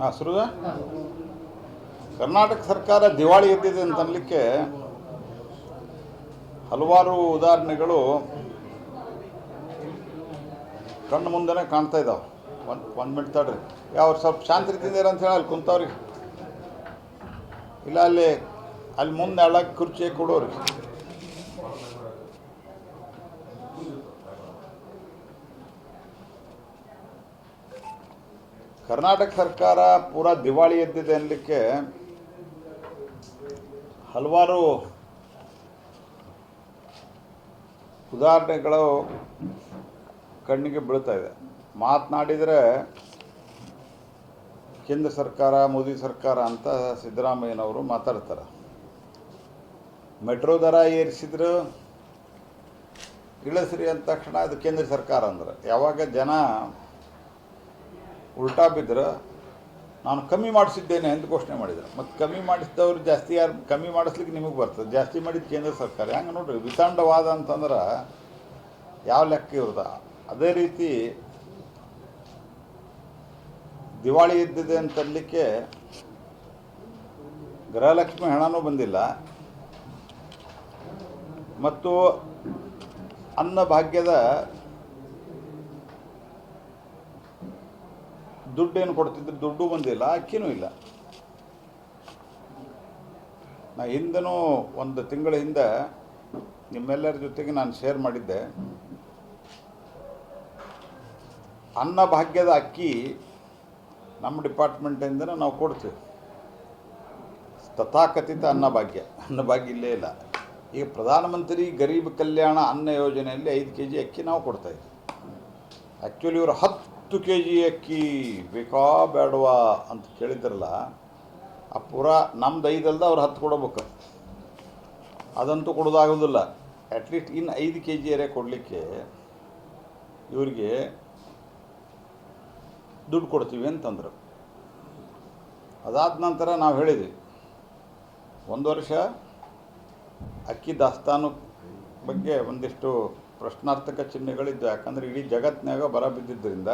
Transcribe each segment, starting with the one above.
ಹಾಂ ಸುರುಗ? ಕರ್ನಾಟಕ ಸರ್ಕಾರ ದಿವಾಳಿ ಎದ್ದಿದೆ ಅಂತ ಅನ್ಲಿಕ್ಕೆ ಹಲವಾರು ಉದಾಹರಣೆಗಳು ಕಣ್ಣು ಮುಂದೆನೆ ಕಾಣ್ತಾ ಇದ್ದಾವೆ ಒನ್ ಒನ್ ಮಿನಿಟ್ ತಡ್ರಿ. ಯಾವ ಸ್ವಲ್ಪ ಶಾಂತಿ ರೀತಿಯಿಂದ ಅಂತ ಹೇಳಿ ಅಲ್ಲಿ ಕುಂತವ್ರಿಗೆ. ಇಲ್ಲ ಅಲ್ಲಿ ಅಲ್ಲಿ ಮುಂದೆ ಅಳಕ್ಕೆ ಕುರ್ಚಿ ಕೊಡೋರಿ. ಕರ್ನಾಟಕ ಸರ್ಕಾರ ಪೂರಾ ದಿವಾಳಿ ಎದ್ದಿದೆ ಅನ್ನಲಿಕ್ಕೆ ಹಲವಾರು ಉದಾಹರಣೆಗಳು ಕಣ್ಣಿಗೆ ಬೀಳ್ತಾ ಇದೆ. ಮಾತನಾಡಿದರೆ ಕೇಂದ್ರ ಸರ್ಕಾರ, ಮೋದಿ ಸರ್ಕಾರ ಅಂತ ಸಿದ್ದರಾಮಯ್ಯನವರು ಮಾತಾಡ್ತಾರೆ. ಮೆಟ್ರೋ ದರ ಏರಿಸಿದ್ರು, ಇಳಿಸ್ರಿ ಅಂದ ತಕ್ಷಣ ಅದು ಕೇಂದ್ರ ಸರ್ಕಾರ ಅಂದ್ರೆ. ಯಾವಾಗ ಜನ ಉಲ್ಟಾ ಬಿದ್ದರೆ ನಾನು ಕಮ್ಮಿ ಮಾಡಿಸಿದ್ದೇನೆ ಅಂತ ಘೋಷಣೆ ಮಾಡಿದ್ರು. ಮತ್ತು ಕಮ್ಮಿ ಮಾಡಿಸಿದವರು ಜಾಸ್ತಿ ಯಾರು ಕಮ್ಮಿ ಮಾಡಿಸ್ಲಿಕ್ಕೆ ನಿಮಗೆ ಬರ್ತದೆ. ಜಾಸ್ತಿ ಮಾಡಿದ ಕೇಂದ್ರ ಸರ್ಕಾರ. ಹೆಂಗೆ ನೋಡ್ರಿ ವಿತಾಂಡವಾದ ಅಂತಂದ್ರೆ ಯಾವ ಲೆಕ್ಕ ಇರೋದ ಅದೇ ರೀತಿ ದಿವಾಳಿ ಇದ್ದಿದೆ ಅಂತನ್ಲಿಕ್ಕೆ ಗೃಹಲಕ್ಷ್ಮಿ ಹಣನೂ ಬಂದಿಲ್ಲ. ಮತ್ತು ಅನ್ನಭಾಗ್ಯದ ದುಡ್ಡೇನು ಕೊಡ್ತಿದ್ರು ದುಡ್ಡು ಬಂದಿಲ್ಲ, ಅಕ್ಕಿನೂ ಇಲ್ಲ. ನಾ ಹಿಂದನೂ ಒಂದು ತಿಂಗಳ ಹಿಂದೆ ನಿಮ್ಮೆಲ್ಲರ ಜೊತೆಗೆ ನಾನು ಶೇರ್ ಮಾಡಿದ್ದೆ. ಅನ್ನಭಾಗ್ಯದ ಅಕ್ಕಿ ನಮ್ಮ ಡಿಪಾರ್ಟ್ಮೆಂಟಿಂದ ನಾವು ಕೊಡ್ತೀವಿ. ತಥಾಕಥಿತ ಅನ್ನಭಾಗ್ಯ ಅನ್ನಭಾಗ್ಯ ಇಲ್ಲೇ ಇಲ್ಲ. ಈಗ ಪ್ರಧಾನಮಂತ್ರಿ ಗರೀಬ್ ಕಲ್ಯಾಣ ಅನ್ನ ಯೋಜನೆಯಲ್ಲಿ ಐದು ಕೆ ಜಿ ಅಕ್ಕಿ ನಾವು ಕೊಡ್ತಾಯಿದ್ವಿ ಆ್ಯಕ್ಚುಲಿ ಇವರು ಹತ್ತು ಕೆ ಜಿ ಅಕ್ಕಿ ಬೇಕಾ ಬೇಡವಾ ಅಂತ ಕೇಳಿದ್ರಲ್ಲ, ಆ ಪುರ ನಮ್ದು ಐದಲ್ದ ಅವ್ರು ಹತ್ತು ಕೊಡಬೇಕು. ಅದಂತೂ ಕೊಡೋದಾಗೋದಿಲ್ಲ. ಅಟ್ಲೀಸ್ಟ್ ಇನ್ನು ಐದು ಕೆ ಜಿ ಅರೆ ಕೊಡಲಿಕ್ಕೆ ಇವರಿಗೆ ದುಡ್ಡು ಕೊಡ್ತೀವಿ ಅಂತಂದರು. ಅದಾದ ನಂತರ ನಾವು ಹೇಳಿದ್ವಿ, ಒಂದು ವರ್ಷ ಅಕ್ಕಿ ದಾಸ್ತಾನು ಬಗ್ಗೆ ಒಂದಿಷ್ಟು ಪ್ರಶ್ನಾರ್ಥಕ ಚಿಹ್ನೆಗಳಿದ್ದು, ಯಾಕಂದರೆ ಇಡೀ ಜಗತ್ತಿನಾಗ ಬರ ಬಿದ್ದಿದ್ದರಿಂದ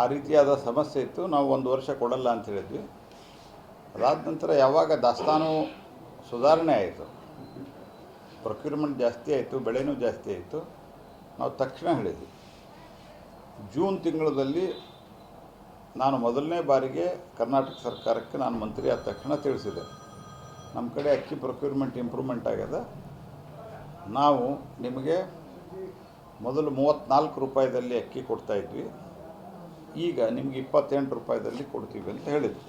ಆ ರೀತಿಯಾದ ಸಮಸ್ಯೆ ಇತ್ತು. ನಾವು ಒಂದು ವರ್ಷ ಕೊಡಲ್ಲ ಅಂತ ಹೇಳಿದ್ವಿ. ಅದಾದ ನಂತರ ಯಾವಾಗ ದಾಸ್ತಾನು ಸುಧಾರಣೆ ಆಯಿತು. ಪ್ರೊಕ್ಯೂರ್ಮೆಂಟ್ ಜಾಸ್ತಿ ಆಯಿತು, ಬೆಳೆನೂ ಜಾಸ್ತಿ ಆಯಿತು. ನಾವು ತಕ್ಷಣ ಹೇಳಿದ್ವಿ. ಜೂನ್ ತಿಂಗಳಲ್ಲಿ ನಾನು ಮೊದಲನೇ ಬಾರಿಗೆ ಕರ್ನಾಟಕ ಸರ್ಕಾರಕ್ಕೆ ನಾನು ಮಂತ್ರಿ ಆದ ತಕ್ಷಣ ತಿಳಿಸಿದೆ. ನಮ್ಮ ಕಡೆ ಅಕ್ಕಿ ಪ್ರೊಕ್ಯೂರ್ಮೆಂಟ್ ಇಂಪ್ರೂವ್ಮೆಂಟ್ ಆಗ್ಯದ. ನಾವು ನಿಮಗೆ ಮೊದಲು ಮೂವತ್ತ್ನಾಲ್ಕು ರೂಪಾಯಿದಲ್ಲಿ ಅಕ್ಕಿ ಕೊಡ್ತಾಯಿದ್ವಿ ಈಗ ನಿಮಗೆ ಇಪ್ಪತ್ತೆಂಟು ರೂಪಾಯಿದಲ್ಲಿ ಕೊಡ್ತೀವಿ ಅಂತ ಹೇಳಿದರು.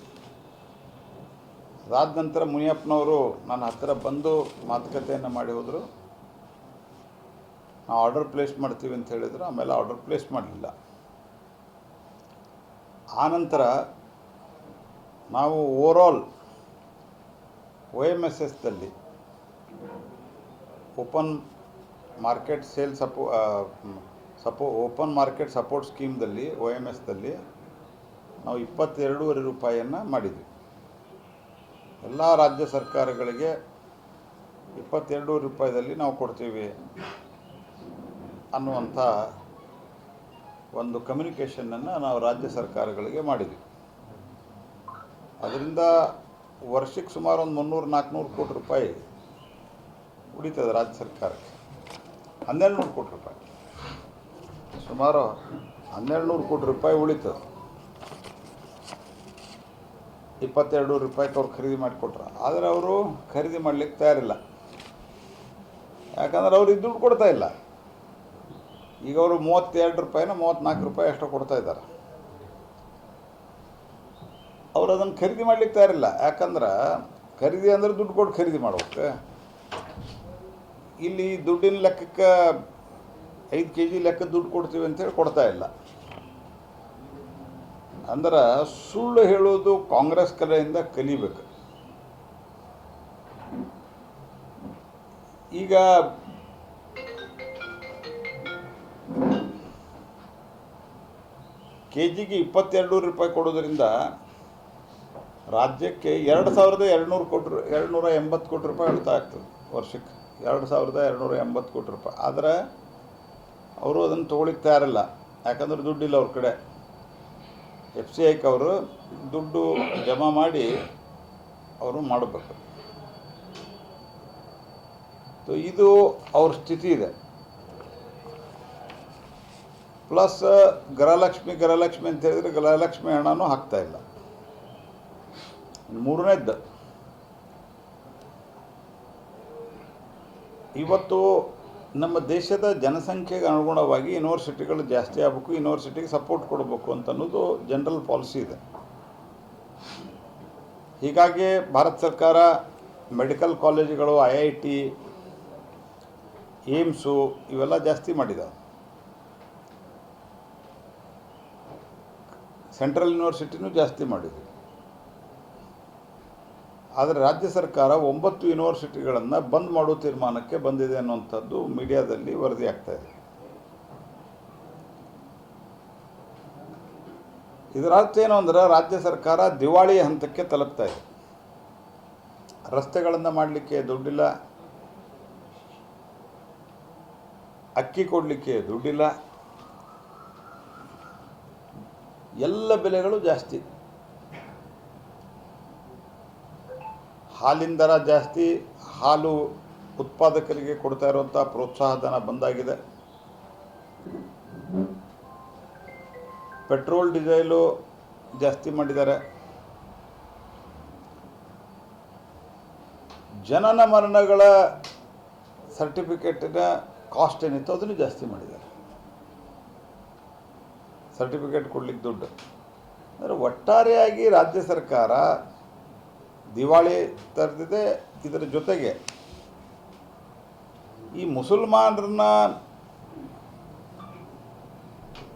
ಅದಾದ ನಂತರ ಮುನಿಯಪ್ಪನವರು ನನ್ನ ಹತ್ತಿರ ಬಂದು ಮಾತುಕತೆಯನ್ನು ಮಾಡಿ ಹೋದರು. ನಾವು ಆರ್ಡರ್ ಪ್ಲೇಸ್ ಮಾಡ್ತೀವಿ ಅಂತ ಹೇಳಿದರು, ಆಮೇಲೆ ಆರ್ಡರ್ ಪ್ಲೇಸ್ ಮಾಡಲಿಲ್ಲ. ಆನಂತರ ನಾವು overall O M S ಎಸ್ದಲ್ಲಿ open market sale support support open market support ಸ್ಕೀಮ್ದಲ್ಲಿ O M ಎಸ್ದಲ್ಲಿ ನಾವು ಇಪ್ಪತ್ತೆರಡೂವರೆ ರೂಪಾಯಿಯನ್ನು ಮಾಡಿದ್ವಿ. ಎಲ್ಲ ರಾಜ್ಯ ಸರ್ಕಾರಗಳಿಗೆ ಇಪ್ಪತ್ತೆರಡು ರೂಪಾಯಿದಲ್ಲಿ ನಾವು ಕೊಡ್ತೀವಿ ಅನ್ನುವಂಥ ಒಂದು ಕಮ್ಯುನಿಕೇಷನನ್ನು ನಾವು ರಾಜ್ಯ ಸರ್ಕಾರಗಳಿಗೆ ಮಾಡಿದ್ವಿ. ಅದರಿಂದ ವರ್ಷಕ್ಕೆ ಸುಮಾರು ಒಂದು ಮುನ್ನೂರು, ನಾಲ್ಕುನೂರು ಕೋಟಿ ರೂಪಾಯಿ ಉಳಿತದೆ ರಾಜ್ಯ ಸರ್ಕಾರಕ್ಕೆ. ಹನ್ನೆರಡು ನೂರು ಕೋಟಿ ರೂಪಾಯಿ. ಸುಮಾರು ಹನ್ನೆರಡು ನೂರು ಕೋಟಿ ರೂಪಾಯಿ ಉಳಿತದೆ ಇಪ್ಪತ್ತೆರಡು ರೂಪಾಯಿಗೆ ಅವ್ರು ಖರೀದಿ ಮಾಡಿಕೊಟ್ರು. ಆದರೆ ಅವರು ಖರೀದಿ ಮಾಡಲಿಕ್ಕೆ ತಯಾರಿಲ್ಲ. ಯಾಕಂದ್ರೆ ಅವ್ರಿಗೆ ದುಡ್ಡು ಕೊಡ್ತಾ ಇಲ್ಲ. ಈಗ ಅವರು ಮೂವತ್ತೆರಡು ರೂಪಾಯಿನ ಮೂವತ್ತ್ನಾಲ್ಕು ರೂಪಾಯಿ ಅಷ್ಟು ಕೊಡ್ತಾ ಇದ್ದಾರೆ. ಅವ್ರು ಅದನ್ನು ಖರೀದಿ ಮಾಡ್ಲಿಕ್ಕೆ ತಯಾರಿಲ್ಲ. ಯಾಕಂದ್ರೆ ಖರೀದಿ ಅಂದ್ರೆ ದುಡ್ಡು ಕೊಟ್ಟು ಖರೀದಿ ಮಾಡ್ಬೇಕು. ಇಲ್ಲಿ ದುಡ್ಡಿನ ಲೆಕ್ಕಕ್ಕೆ ಐದು ಕೆ ಜಿ ಲೆಕ್ಕ ದುಡ್ಡು ಕೊಡ್ತೀವಿ ಅಂತೇಳಿ ಕೊಡ್ತಾ ಇಲ್ಲ. ಅಂದ್ರೆ ಸುಳ್ಳು ಹೇಳೋದು ಕಾಂಗ್ರೆಸ್ ಕಲೆಯಿಂದ ಕಲಿಬೇಕು. ಈಗ ಕೆ ಜಿಗೆ ಇಪ್ಪತ್ತೆರಡು ರೂಪಾಯಿ ಕೊಡೋದ್ರಿಂದ ರಾಜ್ಯಕ್ಕೆ ಎರಡು ಸಾವಿರದ ಎರಡುನೂರು ಕೋಟಿ ಎರಡು ಎರಡುನೂರ ಎಂಬತ್ತು ಕೋಟಿ ರೂಪಾಯಿ ಅರ್ಥ ಆಗ್ತದೆ ವರ್ಷಕ್ಕೆ. ಎರಡು ಸಾವಿರದ ಎರಡುನೂರ ಎಂಬತ್ತು ಕೋಟಿ ರೂಪಾಯಿ. ಆದರೆ ಅವರು ಅದನ್ನು ತೊಗೊಳಿಕ್ಕೆ ತಯಾರಿಲ್ಲ ಯಾಕಂದ್ರೆ ದುಡ್ಡಿಲ್ಲ ಅವ್ರ ಕಡೆ. ಎಫ್ ಸಿ ಐಕ್ ಅವರು ದುಡ್ಡು ಜಮಾ ಮಾಡಿ ಅವರು ಮಾಡಬೇಕು. ಸೊ ಇದು ಅವ್ರ ಸ್ಥಿತಿ ಇದೆ. ಪ್ಲಸ್ ಗೃಹಲಕ್ಷ್ಮಿ ಗೃಹಲಕ್ಷ್ಮಿ ಅಂತ ಹೇಳಿದ್ರೆ ಗೃಹಲಕ್ಷ್ಮಿ ಹಣನೂ ಹಾಕ್ತಾ ಇಲ್ಲ. ಮೂರನೇದ್ದು. ಇವತ್ತು ನಮ್ಮ ದೇಶದ ಜನಸಂಖ್ಯೆಗೆ ಅನುಗುಣವಾಗಿ ಯೂನಿವರ್ಸಿಟಿಗಳು ಜಾಸ್ತಿ ಆಗಬೇಕು ಯೂನಿವರ್ಸಿಟಿಗೆ ಸಪೋರ್ಟ್ ಕೊಡಬೇಕು ಅಂತ ಅನ್ನೋದು ಜನರಲ್ ಪಾಲಿಸಿ ಇದೆ. ಹೀಗಾಗಿ ಭಾರತ ಸರ್ಕಾರ ಮೆಡಿಕಲ್ ಕಾಲೇಜುಗಳು ಐ ಐ ಟಿ ಏಮ್ಸು ಇವೆಲ್ಲ ಜಾಸ್ತಿ ಮಾಡಿದಾವೆ ಸೆಂಟ್ರಲ್ ಯೂನಿವರ್ಸಿಟಿನೂ ಜಾಸ್ತಿ ಮಾಡಿದೆ. ಆದರೆ ರಾಜ್ಯ ಸರ್ಕಾರ ಒಂಬತ್ತು ಯೂನಿವರ್ಸಿಟಿಗಳನ್ನು ಬಂದ್ ಮಾಡೋ ತೀರ್ಮಾನಕ್ಕೆ ಬಂದಿದೆ ಅನ್ನುವಂಥದ್ದು ಮೀಡಿಯಾದಲ್ಲಿ ವರದಿ ಆಗ್ತಾ ಇದೆ. ಇದರ ಅರ್ಥ ಏನು ಅಂದ್ರೆ ರಾಜ್ಯ ಸರ್ಕಾರ ದಿವಾಳಿ ಹಂತಕ್ಕೆ ತಲುಪ್ತಾ ಇದೆ. ರಸ್ತೆಗಳನ್ನು ಮಾಡಲಿಕ್ಕೆ ದುಡ್ಡಿಲ್ಲ. ಅಕ್ಕಿ ಕೊಡಲಿಕ್ಕೆ ದುಡ್ಡಿಲ್ಲ. ಎಲ್ಲ ಬೆಲೆಗಳು ಜಾಸ್ತಿ. ಹಾಲಿನ ದರ ಜಾಸ್ತಿ ಹಾಲು ಉತ್ಪಾದಕರಿಗೆ ಕೊಡ್ತಾ ಇರುವಂಥ ಪ್ರೋತ್ಸಾಹಧನ ಬಂದಾಗಿದೆ. ಪೆಟ್ರೋಲ್, ಡೀಸೆಲು ಜಾಸ್ತಿ ಮಾಡಿದ್ದಾರೆ. ಜನನ ಮರಣಗಳ ಸರ್ಟಿಫಿಕೇಟಿನ ಕಾಸ್ಟ್ ಏನಿತ್ತು ಅದನ್ನು ಜಾಸ್ತಿ ಮಾಡಿದ್ದಾರೆ. ಸರ್ಟಿಫಿಕೇಟ್ ಕೊಡ್ಲಿಕ್ಕೆ ದುಡ್ಡು. ಅಂದರೆ ಒಟ್ಟಾರೆಯಾಗಿ ರಾಜ್ಯ ಸರ್ಕಾರ ದಿವಾಳಿ ತರೆದಿದೆ, ಇದರ ಜೊತೆಗೆ ಈ ಮುಸಲ್ಮಾನರನ್ನ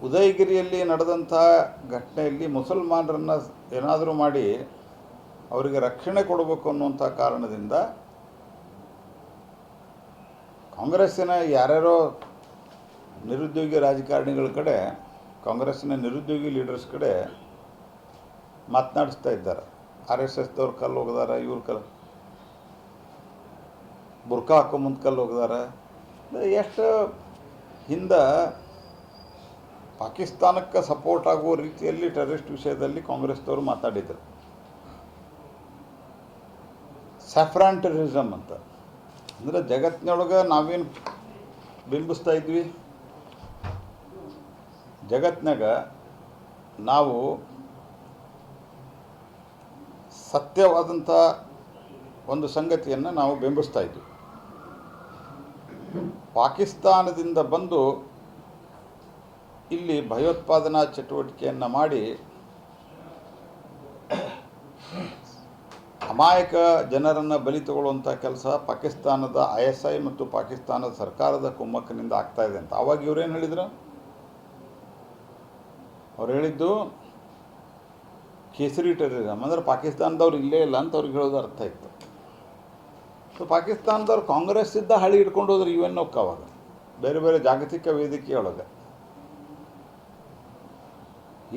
ಉದಯಗಿರಿಯಲ್ಲಿ ನಡೆದಂಥ ಘಟನೆಯಲ್ಲಿ ಮುಸಲ್ಮಾನರನ್ನ ಏನಾದರೂ ಮಾಡಿ ಅವರಿಗೆ ರಕ್ಷಣೆ ಕೊಡಬೇಕು ಅನ್ನುವಂಥ ಕಾರಣದಿಂದ ಕಾಂಗ್ರೆಸ್ಸಿನ ಯಾರ್ಯಾರೋ ನಿರುದ್ಯೋಗಿ ರಾಜಕಾರಣಿಗಳ ಕಡೆ, ಕಾಂಗ್ರೆಸ್ಸಿನ ನಿರುದ್ಯೋಗಿ ಲೀಡರ್ಸ್ ಕಡೆ ಮಾತನಾಡಿಸ್ತಾ ಇದ್ದಾರೆ. ಆರ್ ಎಸ್ ಎಸ್ದವ್ರು ಕಲ್ಲು ಹೋಗದಾರ, ಇವ್ರ ಕಲ್ ಬುರ್ಕಾ ಹಾಕೋ ಮುಂದೆ ಕಲ್ಲು ಹೋಗದಾರ. ಎಷ್ಟು ಹಿಂದೆ ಪಾಕಿಸ್ತಾನಕ್ಕೆ ಸಪೋರ್ಟ್ ಆಗುವ ರೀತಿಯಲ್ಲಿ ಟೆರರಿಸ್ಟ್ ವಿಷಯದಲ್ಲಿ ಕಾಂಗ್ರೆಸ್ದವರು ಮಾತಾಡಿದರು. ಸ್ಯಾಫ್ರಾನ್ ಟೆರರಿಸಮ್ ಅಂತ. ಅಂದರೆ ಜಗತ್ತಿನೊಳಗೆ ನಾವೇನು ಬಿಂಬಿಸ್ತಾ ಇದ್ವಿ? ಜಗತ್ತಿನಾಗ ನಾವು ಸತ್ಯವಾದಂಥ ಒಂದು ಸಂಗತಿಯನ್ನು ನಾವು ಬೆಂಬಿಸ್ತಾ ಇದ್ವಿ ಪಾಕಿಸ್ತಾನದಿಂದ ಬಂದು ಇಲ್ಲಿ ಭಯೋತ್ಪಾದನಾ ಚಟುವಟಿಕೆಯನ್ನು ಮಾಡಿ ಅಮಾಯಕ ಜನರನ್ನು ಬಲಿ ತಗೊಳ್ಳುವಂಥ ಕೆಲಸ ಪಾಕಿಸ್ತಾನದ ಐ ಎಸ್ ಐ ಮತ್ತು ಪಾಕಿಸ್ತಾನದ ಸರ್ಕಾರದ ಕುಮ್ಮಕ್ಕನಿಂದ ಆಗ್ತಾ ಇದೆ ಅಂತ. ಆವಾಗ ಇವ್ರೇನು ಹೇಳಿದರು? ಅವ್ರು ಹೇಳಿದ್ದು ಕೇಸರಿ ಟೆರರಿಸಮ್ ಅಂದರೆ ಪಾಕಿಸ್ತಾನದವ್ರು ಇಲ್ಲೇ ಇಲ್ಲ ಅಂತ ಅವ್ರಿಗೆ ಹೇಳೋದು ಅರ್ಥ ಇತ್ತು ಸೊ ಪಾಕಿಸ್ತಾನದವ್ರು ಕಾಂಗ್ರೆಸ್ ಇದ್ದ ಹಳಿ ಹಿಡ್ಕೊಂಡು ಹೋದ್ರೆ ಯು ಎನ್ ಅವಾಗ? ಬೇರೆ ಬೇರೆ ಜಾಗತಿಕ ವೇದಿಕೆಯೊಳಗೆ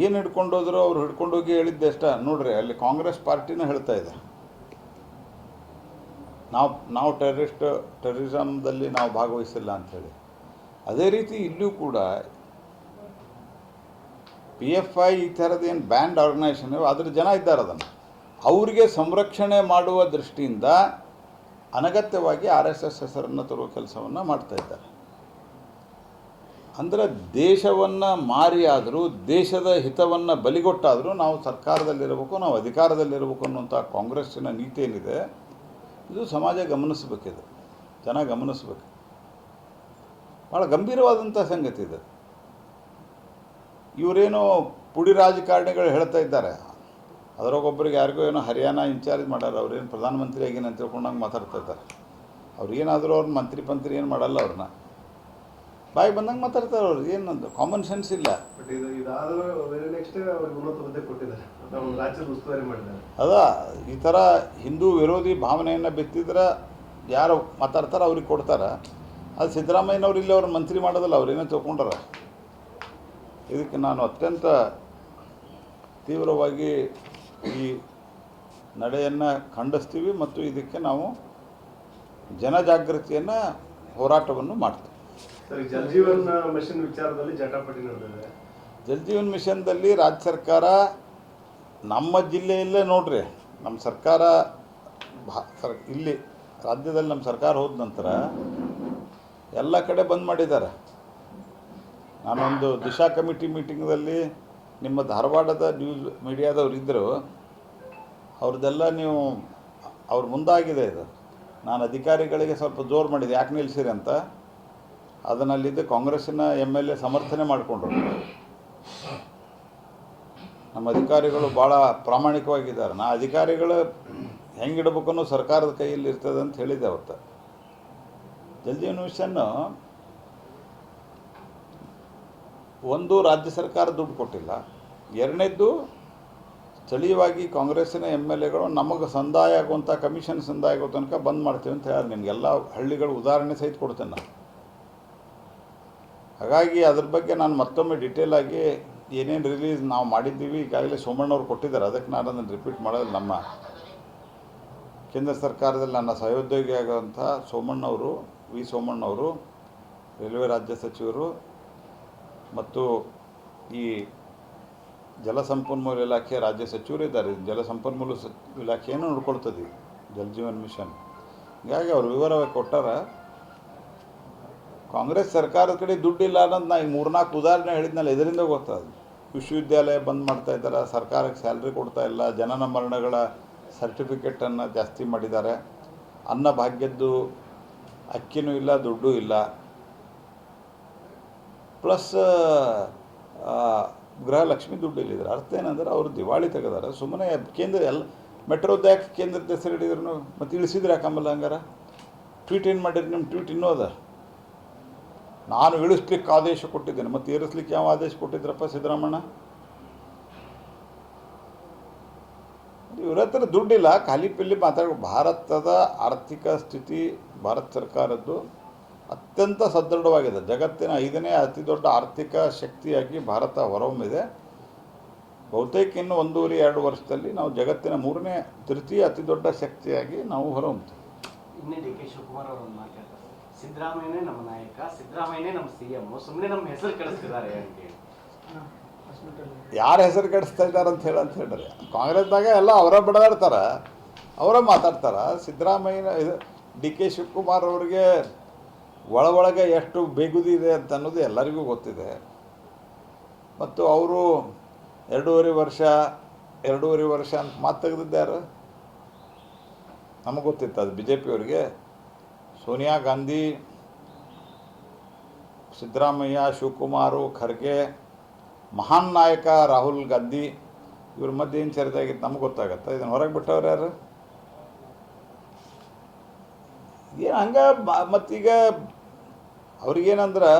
ಏನು ಹಿಡ್ಕೊಂಡು ಹೋದ್ರು ಅವ್ರು ಹಿಡ್ಕೊಂಡೋಗಿ ಹೇಳಿದ್ದೆ ಅಷ್ಟ. ನೋಡ್ರಿ, ಅಲ್ಲಿ ಕಾಂಗ್ರೆಸ್ ಪಾರ್ಟಿನ ಹೇಳ್ತಾ ಇದೆ. ನಾವು ನಾವು ಟೆರರಿಸ್ಟ್ ಟೆರರಿಸಮ್ದಲ್ಲಿ ನಾವು ಭಾಗವಹಿಸಿಲ್ಲ ಅಂಥೇಳಿ ಅದೇ ರೀತಿ ಇಲ್ಲೂ ಕೂಡ ಪಿ ಎಫ್ ಐ ಈ ಥರದ ಏನು ಬ್ಯಾಂಡ್ ಆರ್ಗನೈಸೇಷನ್ ಅದ್ರ ಜನ ಇದ್ದಾರೆ ಅದನ್ನು. ಅವರಿಗೆ ಸಂರಕ್ಷಣೆ ಮಾಡುವ ದೃಷ್ಟಿಯಿಂದ ಅನಗತ್ಯವಾಗಿ ಆರ್ ಎಸ್ ಎಸ್ ಹೆಸರನ್ನು ತರುವ ಕೆಲಸವನ್ನು ಮಾಡ್ತಾ ಇದ್ದಾರೆ. ಅಂದರೆ ದೇಶವನ್ನು ಮಾರಿಯಾದರೂ ದೇಶದ ಹಿತವನ್ನು ಬಲಿಗೊಟ್ಟಾದರೂ ನಾವು ಸರ್ಕಾರದಲ್ಲಿರಬೇಕು, ನಾವು ಅಧಿಕಾರದಲ್ಲಿರಬೇಕು ಅನ್ನುವಂಥ ಕಾಂಗ್ರೆಸ್ಸಿನ ನೀತಿ ಏನಿದೆ, ಇದು ಸಮಾಜ ಗಮನಿಸಬೇಕಿದೆ. ಜನ ಗಮನಿಸಬೇಕು. ಭಾಳ ಗಂಭೀರವಾದಂಥ ಸಂಗತಿ ಇದೆ. ಇವರೇನು ಪುಡಿ ರಾಜಕಾರಣಿಗಳು ಹೇಳ್ತಾ ಇದ್ದಾರೆ. ಅದರೊಬ್ಬರಿಗೆ ಯಾರಿಗೋ ಏನೋ ಹರಿಯಾಣ ಇನ್ಚಾರ್ಜ್ ಮಾಡ್ಯಾರ ಅವ್ರೇನು ಪ್ರಧಾನಮಂತ್ರಿ ಆಗಿನ ಅಂತ ತಿಳ್ಕೊಂಡಂಗೆ ಮಾತಾಡ್ತಾ ಇದ್ದಾರೆ. ಅವ್ರು ಏನಾದರೂ ಅವ್ರ ಮಂತ್ರಿ ಪಂತ್ರಿ ಏನು ಮಾಡಲ್ಲ ಅವ್ರನ್ನ ಬಾಯಿ ಬಂದಂಗೆ ಮಾತಾಡ್ತಾರೆ ಅವ್ರು ಏನಂತ ಕಾಮನ್ ಸೆನ್ಸ್ ಇಲ್ಲ. ಅದ ಈ ಥರ ಹಿಂದೂ ವಿರೋಧಿ ಭಾವನೆಯನ್ನು ಬಿತ್ತಿದ್ರೆ ಯಾರು ಮಾತಾಡ್ತಾರೆ ಅವ್ರಿಗೆ ಕೊಡ್ತಾರೆ. ಅದು ಸಿದ್ದರಾಮಯ್ಯನವ್ರು ಇಲ್ಲಿ ಅವ್ರ ಮಂತ್ರಿ ಮಾಡೋದಲ್ಲ ಅವ್ರೇನೋ ತಿಳ್ಕೊಂಡಾರ. ಇದಕ್ಕೆ ನಾನು ಅತ್ಯಂತ ತೀವ್ರವಾಗಿ ಈ ನಡೆಯನ್ನು ಖಂಡಿಸ್ತೀವಿ ಮತ್ತು ಇದಕ್ಕೆ ನಾವು ಜನಜಾಗೃತಿಯನ್ನು ಹೋರಾಟವನ್ನು ಮಾಡ್ತೀವಿ. ಸರಿ ಜಲ್ಜೀವನ್ ಜಲ್ ಜೀವನ್ ಮಿಷನ್ ವಿಚಾರದಲ್ಲಿ ಜಟಾಪಟಿ ನಡೆದಿದೆ. ಜಲ್ ಜೀವನ್ ಮಿಷನ್ದಲ್ಲಿ ರಾಜ್ಯ ಸರ್ಕಾರ ನಮ್ಮ ಜಿಲ್ಲೆಯಲ್ಲೇ ನೋಡ್ರಿ ನಮ್ಮ ಸರ್ಕಾರ ಭಾ- ಸರ್ ಇಲ್ಲಿ ರಾಜ್ಯದಲ್ಲಿ ನಮ್ಮ ಸರ್ಕಾರ ಹೋದ ನಂತರ ಎಲ್ಲ ಕಡೆ ಬಂದ್ ಮಾಡಿದ್ದಾರೆ. ನಾನೊಂದು ದಿಶಾ ಕಮಿಟಿ ಮೀಟಿಂಗ್ದಲ್ಲಿ ನಿಮ್ಮ ಧಾರವಾಡದ ನ್ಯೂಸ್ ಮೀಡಿಯಾದವ್ರು ಇದ್ದರು ಅವ್ರದ್ದೆಲ್ಲ ನೀವು, ಅವ್ರು ಮುಂದಾಗಿದೆ ಇದು. ನಾನು ಅಧಿಕಾರಿಗಳಿಗೆ ಸ್ವಲ್ಪ ಜೋರು ಮಾಡಿದೆ. ಯಾಕೆ ನಿಲ್ಲಿಸಿರಿ ಅಂತ? ಅದನ್ನಲ್ಲಿದ್ದ ಕಾಂಗ್ರೆಸ್ಸಿನ ಎಂ ಎಲ್ ಎ ಸಮರ್ಥನೆ ಮಾಡಿಕೊಂಡ್ರು. ನಮ್ಮ ಅಧಿಕಾರಿಗಳು ಭಾಳ ಪ್ರಾಮಾಣಿಕವಾಗಿದ್ದಾರೆ. ನಾ ಅಧಿಕಾರಿಗಳು ಹೆಂಗಿಡ್ಬೇಕನ್ನೋ ಸರ್ಕಾರದ ಕೈಯಲ್ಲಿ ಇರ್ತದೆ ಅಂತ ಹೇಳಿದ್ದೆ ಅವತ್ತು. ಜಲ್ ಜೀವನ್ ಮಿಷನ್ನು ಒಂದು ರಾಜ್ಯ ಸರ್ಕಾರ ದುಡ್ಡು ಕೊಟ್ಟಿಲ್ಲ. ಎರಡನೇದ್ದು, ಸ್ಥಳೀಯವಾಗಿ ಕಾಂಗ್ರೆಸ್ಸಿನ ಎಂ ಎಲ್ ಎಗಳು ನಮಗೆ ಸಂದಾಯ ಆಗುವಂಥ ಕಮಿಷನ್ ಸಂದಾಯ ಆಗೋ ತನಕ ಬಂದ್ ಮಾಡ್ತೀವಿ ಅಂತ ಹೇಳಿ ನಿಮಗೆಲ್ಲ ಹಳ್ಳಿಗಳು ಉದಾಹರಣೆ ಸಹಿತ ಕೊಡ್ತೇನೆ ನಾನು. ಹಾಗಾಗಿ ಅದ್ರ ಬಗ್ಗೆ ನಾನು ಮತ್ತೊಮ್ಮೆ ಡೀಟೇಲ್ ಆಗಿ ಏನೇನು ರಿಲೀಸ್ ನಾವು ಮಾಡಿದ್ದೀವಿ, ಈಗಾಗಲೇ ಸೋಮಣ್ಣವ್ರು ಕೊಟ್ಟಿದ್ದಾರೆ. ಅದಕ್ಕೆ ನಾನು ಅದನ್ನು ರಿಪೀಟ್ ಮಾಡೋದು ನಮ್ಮ ಕೇಂದ್ರ ಸರ್ಕಾರದಲ್ಲಿ ನನ್ನ ಸಹೋದ್ಯೋಗಿ ಆಗುವಂಥ ಸೋಮಣ್ಣವರು ವಿ ಸೋಮಣ್ಣವರು ರೈಲ್ವೆ ರಾಜ್ಯ ಸಚಿವರು ಮತ್ತು ಈ ಜಲಸಂಪನ್ಮೂಲ ಇಲಾಖೆ ರಾಜ್ಯ ಸಚಿವರು ಇದ್ದಾರೆ. ಜಲಸಂಪನ್ಮೂಲ ಸ, ಇಲಾಖೆಯನ್ನು ನೋಡ್ಕೊಳ್ತದೆ ಜಲ್ ಜೀವನ್ ಮಿಷನ್. ಹೀಗಾಗಿ ಅವ್ರು ವಿವರವಾಗಿ ಕೊಟ್ಟಾರ, ಕಾಂಗ್ರೆಸ್ ಸರ್ಕಾರದ ಕಡೆ ದುಡ್ಡಿಲ್ಲ ಅನ್ನೋದು ನಾ ಈಗ ಮೂರ್ನಾಲ್ಕು ಉದಾಹರಣೆ ಹೇಳಿದ್ನಲ್ಲ, ಇದರಿಂದ ಗೊತ್ತಾದ ವಿಶ್ವವಿದ್ಯಾಲಯ ಬಂದ್ ಮಾಡ್ತಾ ಇದ್ದಾರೆ, ಸರ್ಕಾರಕ್ಕೆ ಸ್ಯಾಲ್ರಿ ಕೊಡ್ತಾ ಇಲ್ಲ, ಜನನ ಮರಣಗಳ ಸರ್ಟಿಫಿಕೇಟನ್ನು ಜಾಸ್ತಿ ಮಾಡಿದ್ದಾರೆ ಅನ್ನ ಭಾಗ್ಯದ್ದು ಅಕ್ಕಿನೂ ಇಲ್ಲ, ದುಡ್ಡೂ ಇಲ್ಲ. ಪ್ಲಸ್ ಗೃಹಲಕ್ಷ್ಮಿ ದುಡ್ಡು ಇಲ್ಲಿದ್ದಾರೆ. ಅರ್ಥ ಏನಂದ್ರೆ ಅವರು ದಿವಾಳಿ ತೆಗೆದಾರೆ. ಸುಮ್ಮನೆ ಕೇಂದ್ರ ಎಲ್ಲ ಮೆಟ್ರೋದ ಯಾಕೆ ಕೇಂದ್ರದ ಹೆಸರು ಹಿಡಿದ್ರು ಮತ್ತು ಇಳಿಸಿದ್ರೆ ಯಾಕಂಬಲ್ಲ ಹಂಗಾರ? ಟ್ವೀಟ್ ಏನು ಮಾಡಿರಿ? ನಿಮ್ಮ ಟ್ವೀಟ್ ಇನ್ನೂ ಅದ. ನಾನು ಇಳಿಸ್ಲಿಕ್ಕೆ ಆದೇಶ ಕೊಟ್ಟಿದ್ದೇನೆ. ಮತ್ತು ಏರಿಸ್ಲಿಕ್ಕೆ ಯಾವ ಆದೇಶ ಕೊಟ್ಟಿದ್ರಪ್ಪ ಸಿದ್ದರಾಮಣ್ಣ? ಇವ್ರ ಹತ್ರ ದುಡ್ಡಿಲ್ಲ. ಖಾಲಿ ಪಿಲ್ಲಿ ಮಾತಾಡ ಭಾರತದ ಆರ್ಥಿಕ ಸ್ಥಿತಿ, ಭಾರತ ಸರ್ಕಾರದ್ದು ಅತ್ಯಂತ ಸದೃಢವಾಗಿದೆ. ಜಗತ್ತಿನ ಐದನೇ ಅತಿ ದೊಡ್ಡ ಆರ್ಥಿಕ ಶಕ್ತಿಯಾಗಿ ಭಾರತ ಹೊರಹೊಮ್ಮಿದೆ. ಬಹುತೇಕ ಇನ್ನು ಒಂದೂವರೆ ಎರಡು ವರ್ಷದಲ್ಲಿ ನಾವು ಜಗತ್ತಿನ ಮೂರನೇ ತೃತೀಯ ಅತಿ ದೊಡ್ಡ ಶಕ್ತಿಯಾಗಿ ನಾವು ಹೊರಹೊಮ್ತೀವಿ. ಇನ್ನೇ ಡಿ ಕೆ ಶಿವಕುಮಾರ್ ಅವರು ಒಂದು ಮಾತಾಡ್ತಾರೆ. ಸಿದ್ದರಾಮಯ್ಯನೇ ನಮ್ಮ ನಾಯಕ ಸಿದ್ದರಾಮಯ್ಯನೇ ನಮ್ಮ ಸಿ ಎಂ ಸುಮ್ಮನೆ ನಮ್ಮ ಹೆಸರು ಅಂತೇಳಿ ಯಾರ ಹೆಸರು ಕೆಡಿಸ್ತಾ ಇದ್ದಾರೆ ಅಂತ ಹೇಳಿ ಅಂತ ಹೇಳಿದ್ರೆ ಕಾಂಗ್ರೆಸ್ದಾಗ ಎಲ್ಲ ಅವರ ಬಡದಾಡ್ತಾರ ಅವರ ಮಾತಾಡ್ತಾರೆ. ಸಿದ್ದರಾಮಯ್ಯನ ಇದು ಡಿ ಕೆ ಶಿವಕುಮಾರ್ ಅವ್ರಿಗೆ ಒಳ ಒಳಗೆ ಎಷ್ಟು ಬೇಗುದಿ ಇದೆ ಅಂತ ಅನ್ನೋದು ಎಲ್ಲರಿಗೂ ಗೊತ್ತಿದೆ. ಮತ್ತು ಅವರು ಎರಡೂವರೆ ವರ್ಷ ಎರಡೂವರೆ ವರ್ಷ ಅಂತ ಮಾತು ತೆಗೆದಿದ್ದಾರೆ ನಮಗೆ ಗೊತ್ತಿತ್ತು ಅದು ಬಿ ಜೆ ಪಿಯವರಿಗೆ ಸೋನಿಯಾ ಗಾಂಧಿ, ಸಿದ್ದರಾಮಯ್ಯ, ಶಿವಕುಮಾರು, ಖರ್ಗೆ, ಮಹಾನ್ ನಾಯಕ ರಾಹುಲ್ ಗಾಂಧಿ, ಇವ್ರ ಮಧ್ಯೆ ಏನು ನಮಗೆ ನಮ್ಗೆ ಗೊತ್ತಾಗತ್ತೆ. ಇದನ್ನು ಹೊರಗೆ ಬಿಟ್ಟವ್ರು ಯಾರು? ಏನು ಹಂಗೆ ಮತ್ತೀಗ ಅವ್ರಿಗೇನಂದ್ರೆ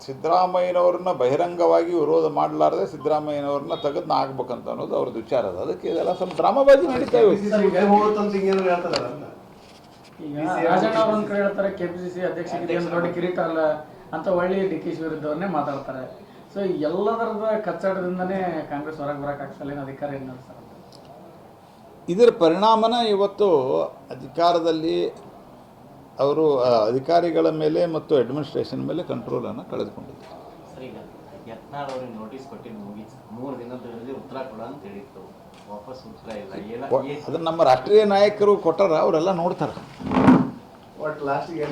ಸಿದ್ದರಾಮಯ್ಯನವ್ರನ್ನ ಬಹಿರಂಗವಾಗಿ ವಿರೋಧ ಮಾಡಲಾರ್ದೆ ಸಿದ್ದರಾಮಯ್ಯನವ್ರನ್ನ ತೆಗೆದು ನಾ ಆಗ್ಬೇಕಂತ ಅನ್ನೋದು ಅವ್ರದ್ದು ವಿಚಾರ ಅದು. ಅದಕ್ಕೆ ಇದೆಲ್ಲ ಸ್ವಲ್ಪ ಡ್ರಾಮಾಬಾಜಿ ನಡೀತಾ ಹೇಳ್ತಾರೆ ಕೆಪಿಸಿಸಿ ಅಧ್ಯಕ್ಷ ದೊಡ್ಡ ಕಿರೀಟ ಅಲ್ಲ ಅಂತ ಒಳ್ಳೆ ಡಿ ಕೆ ಶಿ ವಿರುದ್ಧವನ್ನೇ ಮಾತಾಡ್ತಾರೆ. ಸೊ ಎಲ್ಲದರದ ಕಚ್ಚಡದಿಂದನೇ ಕಾಂಗ್ರೆಸ್ ಹೊರಗೆ ಬರಕ್ ಆಗ್ತಲ್ಲ ಏನು ಅಧಿಕಾರ ಏನು ನಡೆಸ್ತಾರೆ ಇದರ ಪರಿಣಾಮನ ಇವತ್ತು ಅಧಿಕಾರದಲ್ಲಿ ಅವರು ಅಧಿಕಾರಿಗಳ ಮೇಲೆ ಮತ್ತು ಅಡ್ಮಿನಿಸ್ಟ್ರೇಷನ್ ಮೇಲೆ ಕಂಟ್ರೋಲನ್ನು ಕಳೆದುಕೊಂಡಿದ್ದಾರೆ. ಅದನ್ನ ಈಗ ಯತ್ನಾಳ್ ನೋಟಿಸ್ ಕೊಟ್ಟಿದ್ದು ಮುಗೀತು ಮೂರು ದಿನದಲ್ಲಿ ಉತ್ತರ ಕೊಡ ಅಂತ ಹೇಳಿತ್ತು. ವಾಪಸ್ ಉತ್ತರ ಇಲ್ಲ. ಏನ ಅದನ್ನು ನಮ್ಮ ರಾಷ್ಟ್ರೀಯ ನಾಯಕರು ಕೊಟ್ಟಾರ ಅವರೆಲ್ಲ ನೋಡ್ತಾರೆ. ಒಟ್ಟು ಲಾಸ್ಟಿಗೆ